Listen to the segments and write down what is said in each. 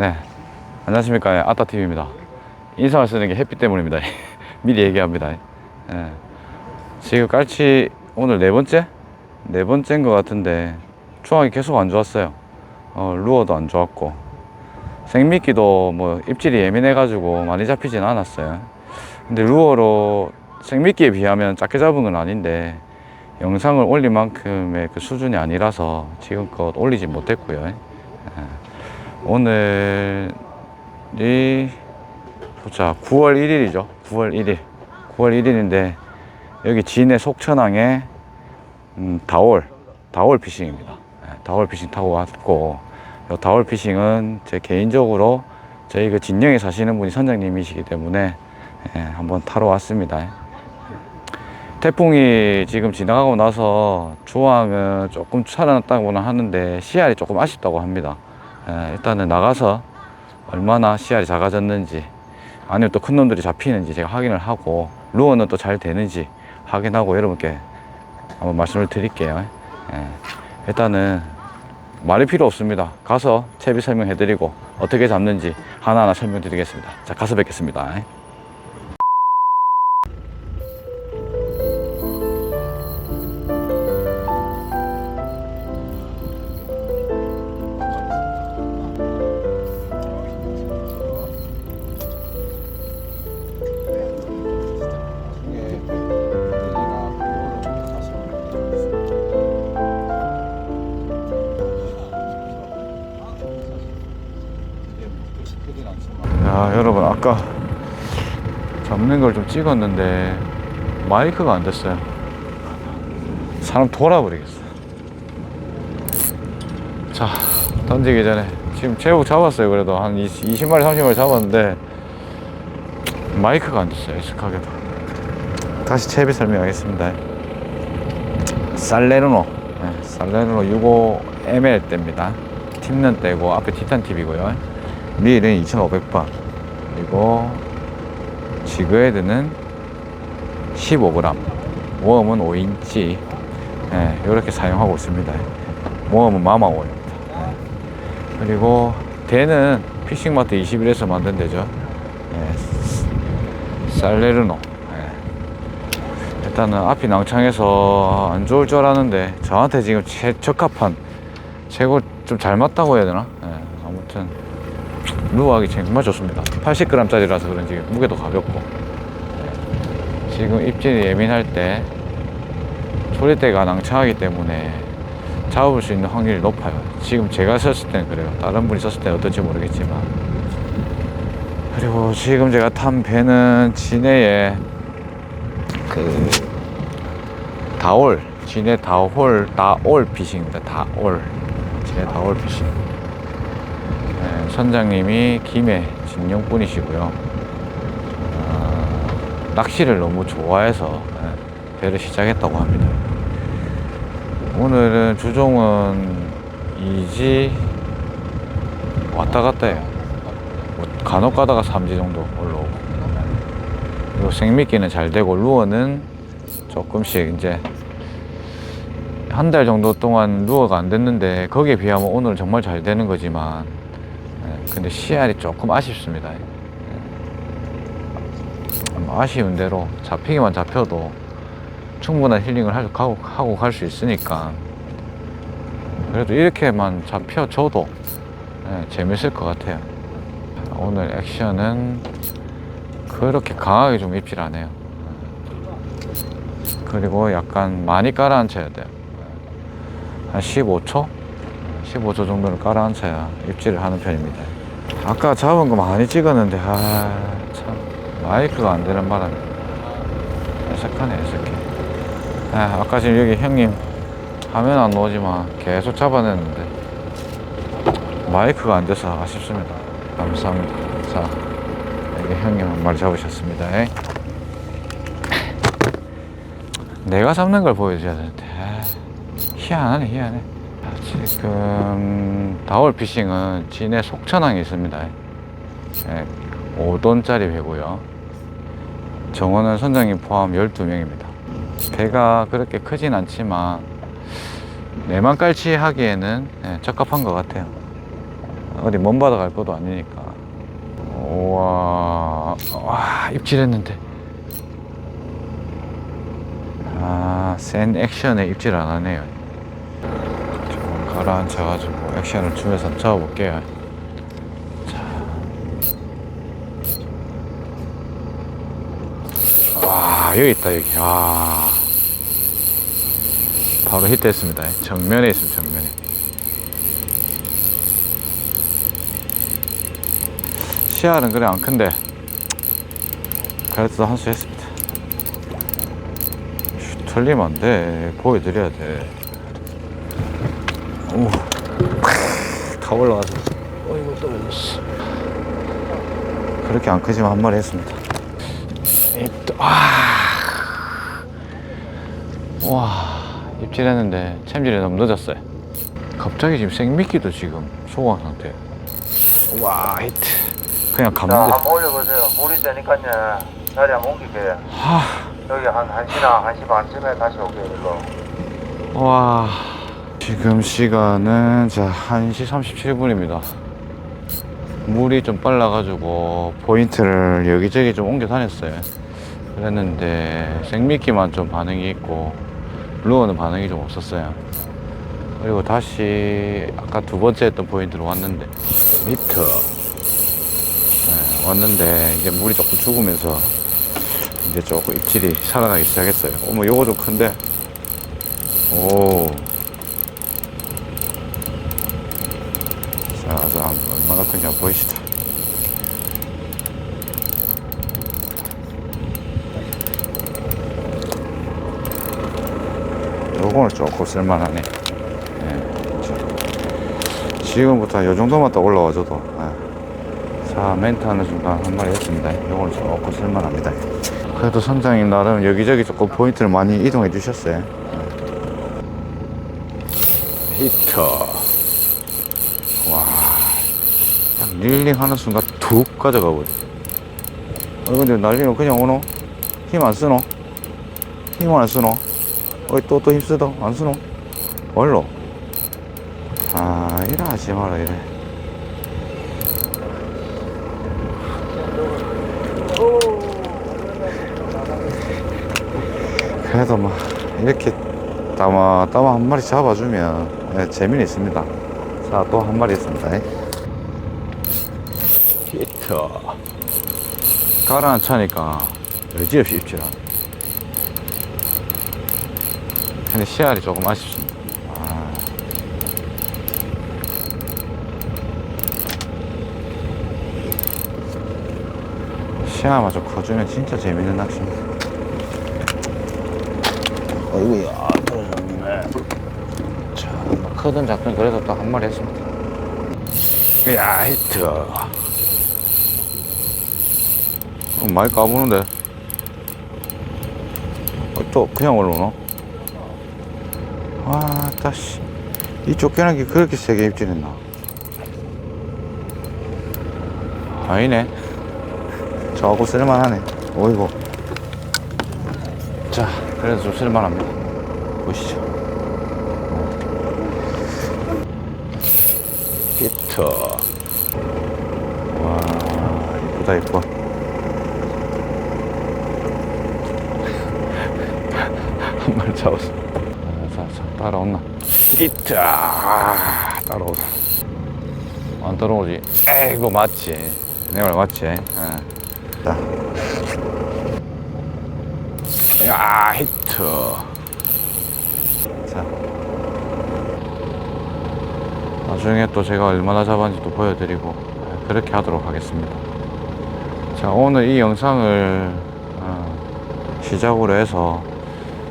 네. 안녕하십니까. 예, 아따TV입니다. 인상을 쓰는 게 햇빛 때문입니다. 미리 얘기합니다. 예. 지금 깔치 오늘 네 번째? 네 번째인 것 같은데 추앙이 계속 안 좋았어요. 어, 루어도 안 좋았고 생미끼도 뭐 입질이 예민해 가지고 많이 잡히진 않았어요. 근데 루어로 생미끼에 비하면 작게 잡은 건 아닌데 영상을 올릴 만큼의 그 수준이 아니라서 지금껏 올리지 못했고요. 예. 오늘이 보자 9월 1일이죠. 9월 1일. 9월 1일인데 여기 진해 속천항에 음, 다올 다올 피싱입니다. 예, 다올 피싱 타고 왔고 요 다올 피싱은 제 개인적으로 저희 그 진영에 사시는 분이 선장님이시기 때문에 예, 한번 타러 왔습니다. 태풍이 지금 지나가고 나서 조항은 조금 살아났다고는 하는데 씨알이 조금 아쉽다고 합니다. 예, 일단은 나가서 얼마나 씨알이 작아졌는지 아니면 또 큰 놈들이 잡히는지 제가 확인을 하고 루어는 또 잘 되는지 확인하고 여러분께 한번 말씀을 드릴게요. 예, 일단은 말이 필요 없습니다. 가서 채비 설명해 드리고 어떻게 잡는지 하나하나 설명드리겠습니다. 자, 가서 뵙겠습니다. 야 여러분 아까 잡는 걸 좀 찍었는데 마이크가 안 됐어요. 사람 돌아버리겠어 자 던지기 전에 지금 제법 잡았어요 그래도. 한 20, 20마리 30마리 잡았는데 마이크가 안 됐어요 익숙하게도. 다시 채비 설명하겠습니다. 살레르노. 네, 살레르노 65ml 대입니다. 팁는 떼고 앞에 티탄 팁이고요 밀은 2,500번 그리고 지그헤드는 15g 웜은 5인치. 예, 이렇게 사용하고 있습니다. 웜은 마마오입니다. 예. 그리고 대는 피싱마트 21에서 만든 데죠. 예, 살레르노. 예. 일단은 앞이 낭창해서 안 좋을 줄 알았는데 저한테 지금 최, 적합한 최고 좀 잘 맞다고 해야 되나? 예, 아무튼 루어하기 정말 좋습니다. 80g짜리라서 그런지 무게도 가볍고 네. 지금 입질이 예민할 때 소리대가 낭창하기 때문에 잡을 수 있는 확률이 높아요. 지금 제가 썼을 때는 그래요. 다른 분이 썼을 때는 어떨지 모르겠지만 그리고 지금 제가 탄 배는 진해에 그 다올 진해 다올 다올 피싱입니다. 다올 진해 다올. 네, 선장님이 김해 진영분이시고요. 아, 낚시를 너무 좋아해서 네, 배를 시작했다고 합니다. 오늘은 주종은 이지 왔다 갔다 해요. 뭐 간혹 가다가 삼지 정도 올라오고. 네. 그리고 생미끼는 잘 되고 루어는 조금씩 이제 한 달 정도 동안 루어가 안 됐는데 거기에 비하면 오늘 정말 잘 되는 거지만 예, 근데 씨알이 조금 아쉽습니다. 예. 뭐 아쉬운 대로 잡히기만 잡혀도 충분한 힐링을 할- 하고, 하고 갈 수 있으니까 그래도 이렇게만 잡혀줘도 예, 재밌을 것 같아요. 오늘 액션은 그렇게 강하게 좀 입질 안 해요. 그리고 약간 많이 깔아앉혀야 돼요. 한 15초? 15초 정도를 깔아앉혀야 입질을 하는 편입니다. 아까 잡은 거 많이 찍었는데, 아, 참, 마이크가 안 되는 바람에. 애석하네, 애석해. 아, 아까 지금 여기 형님 화면 안 나오지만 계속 잡아냈는데, 마이크가 안 돼서 아쉽습니다. 감사합니다. 자, 여기 형님 한 마리 잡으셨습니다. 내가 잡는 걸 보여줘야 되는데. 아. 희한하네 희한해 아, 지금 다월 피싱은 진해 속천항에 있습니다 네, 5돈짜리 배고요 정원은 선장님 포함 12명입니다 배가 그렇게 크진 않지만 내만 깔치 하기에는 네, 적합한 것 같아요 어디 먼 바다 갈 것도 아니니까. 우와, 와, 입질했는데. 아, 센 액션에 입질 안 하네요. 가라앉혀가지고 액션을 주면서 한번 잡아볼게요. 자. 와, 여기 있다, 여기. 와. 바로 히트했습니다. 정면에 있습니다, 정면에. 시야는 그래 안 큰데 그래도 한 수 했습니다 슈, 틀리면 안 돼 보여드려야 돼 오. 다 올라가서 어이구 또 올렸어 그렇게 안 크지만 한 마리 했습니다 이또 와. 와 입질했는데 챔질이 너무 늦었어요 갑자기 지금 생미끼도 지금 소강 상태 와 히트 그냥 자, 감는데 한번 올려보세요. 물이 세니까요. 자리 한번 옮길게요. 하. 여기 한 1시나 1시 반쯤에 다시 올게요, 일로. 와 지금 시간은 자 1시 37분입니다. 물이 좀 빨라가지고 포인트를 여기저기 좀 옮겨 다녔어요. 그랬는데 생미끼만 좀 반응이 있고 루어는 반응이 좀 없었어요. 그리고 다시 아까 두 번째 했던 포인트로 왔는데 미터. 네, 왔는데 이제 물이 조금 죽으면서 이제 조금 입질이 살아나기 시작했어요. 어머 요거 좀 큰데. 오. 한- 얼마나 큰지 보이시다. 요거는 조금 쓸만하네. 예, 자, 지금부터 요 정도만 더 올라와줘도. 예. 자, 멘트 하는 순간 한 마리 했습니다. 요거는 조금 쓸만합니다. 그래도 선장님 나름 여기저기 조금 포인트를 많이 이동해 주셨어요. 히터. 와. 딱 릴링 하는 순간 툭 가져가 버려. 어, 근데 날리면 그냥 오노? 힘 안 쓰노? 힘 안 쓰노? 어이, 또, 또 힘 쓰다? 안 쓰노? 뭘로? 아, 이래 하지 마라, 이래. 그래도 뭐, 이렇게 따마, 따마 한 마리 잡아주면 예, 재미는 있습니다. 자, 또 한 마리 있습니다. 히터. 가라앉히니까 여지없이 입질하 근데 씨알이 조금 아쉽습니다. 아. 좀 커주면 진짜 재밌는 낚시입니다. 어이구야, 크든 작든 그래도 또 한 마리 했습니다. 야, 히트. 어, 많이 까부는데. 어, 또 그냥 올라오나? 와, 따씨. 이 쫓겨나기 그렇게 세게 입질했나? 아니네. 저하고 쓸만하네. 어이구. 자, 그래도 좀 쓸만합니다. 보시죠. 히터. 와, 이쁘다, 이뻐. 한 마리 잡았어. 자, 자, 자, 따라온나. 아, 따라오다. 안 따라오지. 에이구, 맞지. 내 말 맞지. 예. 자. 야, 히트. 자. 나중에 또 제가 얼마나 잡았는지 또 보여드리고 예, 그렇게 하도록 하겠습니다. 자, 오늘 이 영상을 어, 시작으로 해서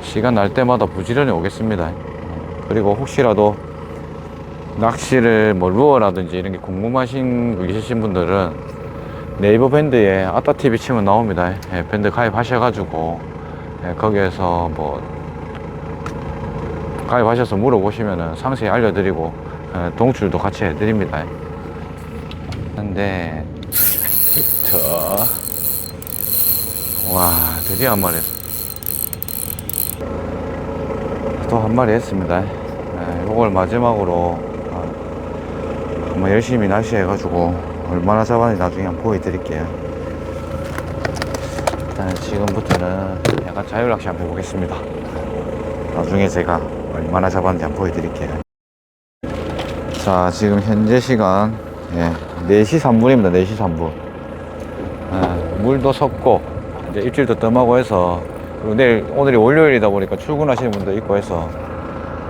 시간 날 때마다 부지런히 오겠습니다. 어, 그리고 혹시라도 낚시를 뭐 루어라든지 이런 게 궁금하신 분 있으신 분들은 네이버 밴드에 아따TV 치면 나옵니다. 예, 밴드 가입하셔가지고 예, 거기에서 뭐 가입하셔서 물어보시면 상세히 알려드리고 예, 동출도 같이 해드립니다. 근데 히터 와 드디어 한 마리 또한 마리 했습니다. 예, 이걸 마지막으로 아, 정말 열심히 낚시해가지고 얼마나 잡았는지 나중에 한번 보여드릴게요. 일단 지금부터는 약간 자율낚시 한번 해보겠습니다. 나중에 제가 얼마나 잡았는지 한번 보여드릴게요. 자, 지금 현재 시간 예, 4시 3분입니다. 4시 3분. 예, 물도 섰고 이제 입질도 뜸하고 해서 그리고 내일 오늘이 월요일이다 보니까 출근하시는 분도 있고 해서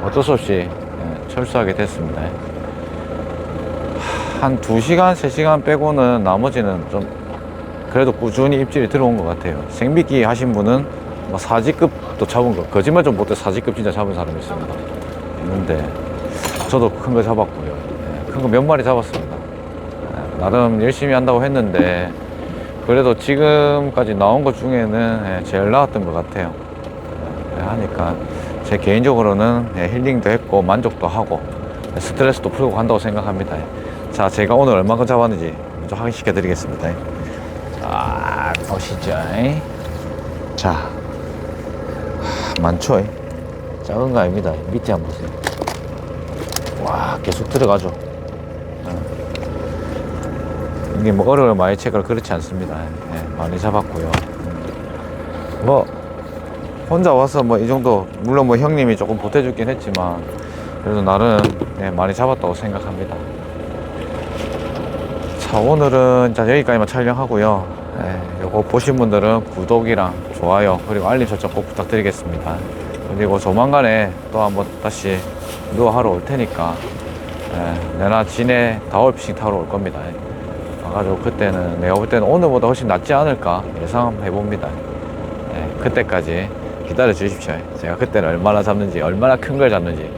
어쩔 수 없이 예, 철수하게 됐습니다. 한 2시간, 3시간 빼고는 나머지는 좀 그래도 꾸준히 입질이 들어온 것 같아요. 생비기 하신 분은 뭐 사지급도 잡은 거, 거짓말 좀 못해 사지급 진짜 잡은 사람이 있습니다. 있는데 저도 큰 거 잡았고요. 큰거 몇 마리 잡았습니다. 예, 나름 열심히 한다고 했는데 그래도 지금까지 나온 것 중에는 예, 제일 나았던 것 같아요. 예, 하니까 제 개인적으로는 예, 힐링도 했고 만족도 하고 예, 스트레스도 풀고 간다고 생각합니다. 자, 제가 오늘 얼마큼 잡았는지 먼저 확인시켜 드리겠습니다. 자, 보시죠. 자, 하, 많죠? 작은 거 아닙니다. 밑에 한번 보세요. 와, 계속 들어가죠. 어. 이게 뭐 어려울 많이 채가 그렇지 않습니다. 예, 많이 잡았고요. 뭐 혼자 와서 뭐 이 정도 물론 뭐 형님이 조금 보태주긴 했지만 그래도 나름 예, 많이 잡았다고 생각합니다. 자 오늘은 자 여기까지만 촬영하고요. 예, 요거 보신 분들은 구독이랑 좋아요 그리고 알림 설정 꼭 부탁드리겠습니다. 그리고 조만간에 또 한번 다시 누워 하러 올 테니까 예, 내나 진해 다월피싱 타러 올 겁니다. 와가지고 그때는 내가 볼 때는 오늘보다 훨씬 낫지 않을까 예상해 봅니다. 예, 그때까지 기다려 주십시오. 제가 그때는 얼마나 잡는지 얼마나 큰 걸 잡는지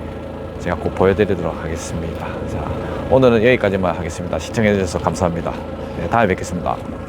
제가 꼭 보여드리도록 하겠습니다. 자 오늘은 여기까지만 하겠습니다. 시청해 주셔서 감사합니다. 네, 다음에 뵙겠습니다.